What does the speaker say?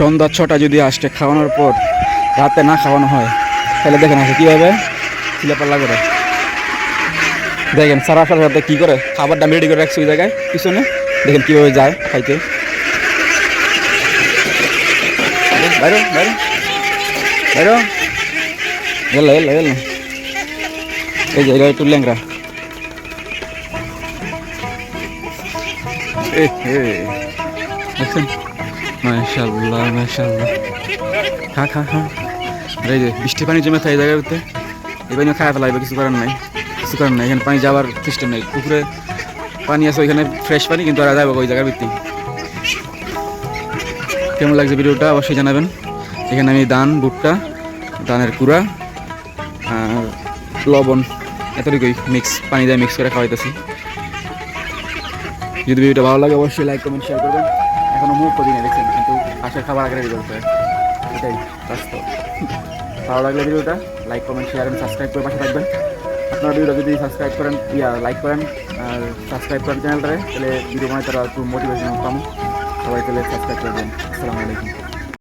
সন্ধ্যা ছটা যদি আসতে খাওয়ানোর পর রাতে না খাওয়ানো হয়, তাহলে দেখেন আছে কীভাবে চিলাপাল্লা করে। দেখেন সারা সারা রাতে কী করে, খাবারটা রেডি করে রাখছে ওই জায়গায়, পিছনে। দেখেন কীভাবে যায় খাইতে। বাইরে বাইরে বাইরে। গেল গেল এই যে একটু ল্যাংরা দেখছেন? মাশাল্লাহ মাশাল্লাহ খা খা খা। এই যে বৃষ্টি পানি জমে থাকে জায়গাতে এই পানি খাওয়া ফেলাইবে কিছু করার নাই, কিছু করার নাই। এখানে পানি যাওয়ার সিস্টেম নেই। পুকুরে পানি আছে, ওইখানে ফ্রেশ পানি, কিন্তু আর যাবে ওই জায়গার ভিত্তি। কেমন লাগছে ভিডিওটা? অবশ্যই জানাবেন। এখানে আমি দান ভুট্টা দানের কুড়া আর লবণ, এতটুকুই মিক্স পানি দিয়ে মিক্স করে খাওয়াইতেছি। যদি ভিডিওটা ভালো লাগে, অবশ্যই লাইক কমেন্ট শেয়ার করবেন। এখনও মুখ না দেখছেন, কিন্তু আসার খাবার আগে রেডি করতে এটাই বাস্তব। ভালো লাগলে ভিডিওটা লাইক কমেন্ট শেয়ার এবং সাবস্ক্রাইব করে পাশে থাকবেন। আপনারা ভিডিওটা যদি সাবস্ক্রাইব করেন, ইয়া লাইক করেন, আর সাবস্ক্রাইব করেন চ্যানেলটারে তাহলে ভিডিও বানাতে তারা একটু মোটিভেশন পাবো সবাই তাহলে সাবস্ক্রাইব করবেন আসসালামু আলাইকুম।